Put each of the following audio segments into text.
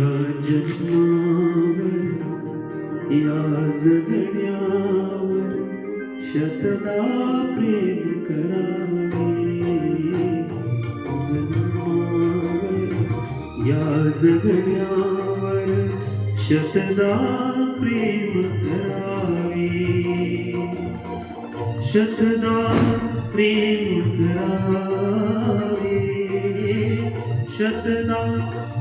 या जन्मावर या जगण्यावर शतदा प्रेम करावे. जन्मावर या जगण्यावर शतदा प्रेम करावे. शतदा प्रेम करावे. शतदा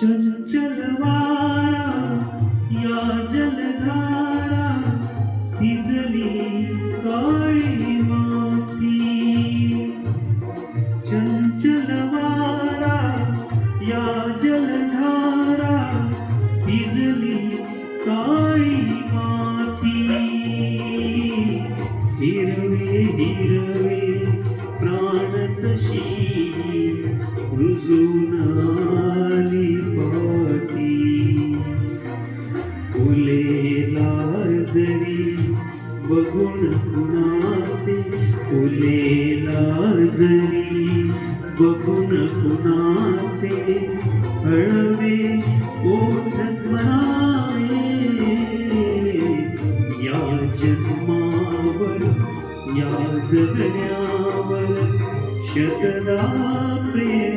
चंचल वारा या जलधारा भिजली काळी माती। चंचल वारा या जलधारा भिजली काळी माती। हिरवे हिरवे प्राण तशी रुजून लाजरी बघून कुणाचे हळवे ओठ स्मरावे या जन्मावर या जगण्यावर शतदा प्रेम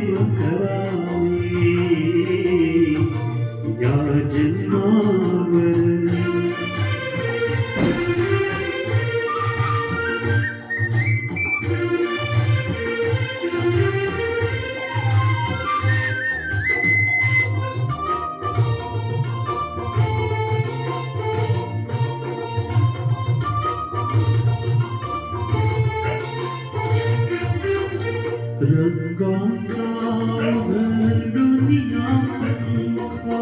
रंगाचा दुनिया पंखा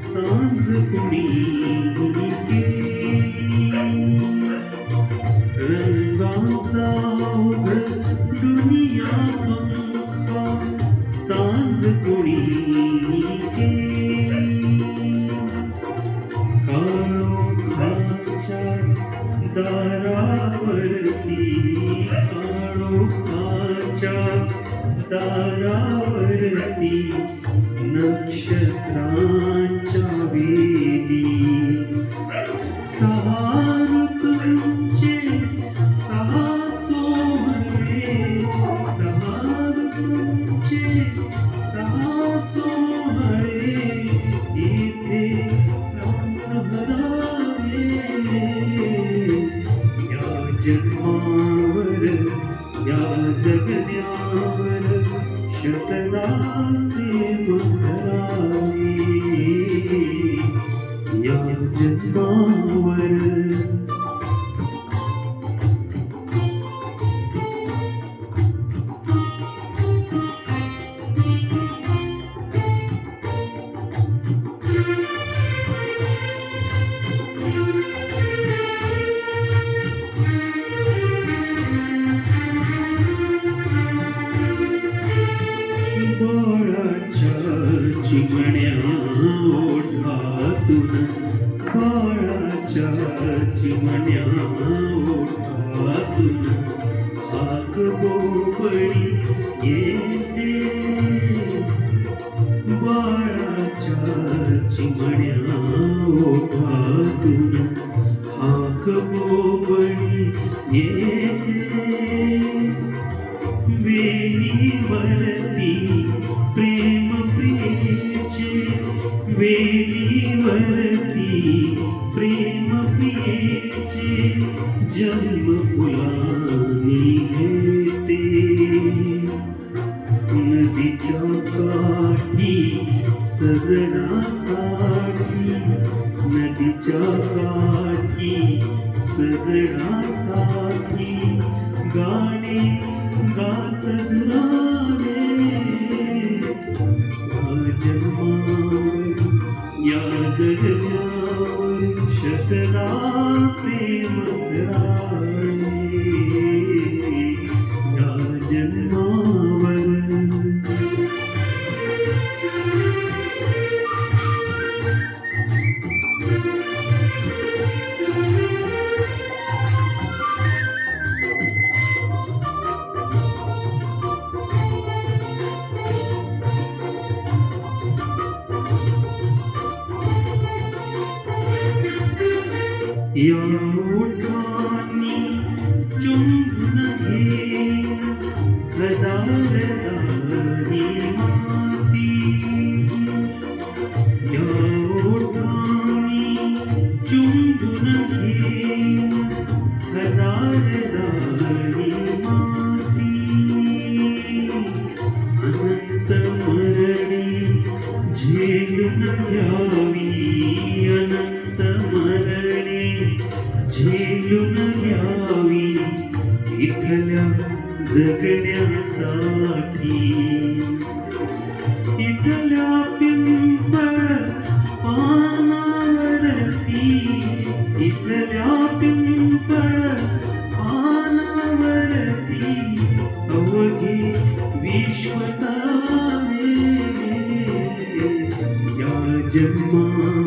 सांज कुणी दुनिया पंखा सांज कुणी केली काळोखाच्या दारावरती काळोखाच्या दारावरती नक्षत्रांच्या वेली सहा ऋतूंचे सहा सोहळे सहा ऋतूंचे सहा सोहळे इथे भरावे या जन्मावर या जगण्यावर शतदा प्रेम करावे या जन्मावर ओढातून बाळाच्या चिमण्या ओढातून हाक बोबडी येते बाळाच्या चिमण्या ओढातून हाक बोबडी येते वेलीवरती प्रेम प्रियेचे वेलीवरती ही सजना साठी नदीच्या काठी सजना साठी गाणे गात जुराने जन्मावर या जगण्यावर शतदा यमुठानि चुम्बन घेन हजारदानी। मला जगण्यासाठी इथल्या पानावरती इथल्या पिंपळ पानावरती अवघे विश्वता या जन्मा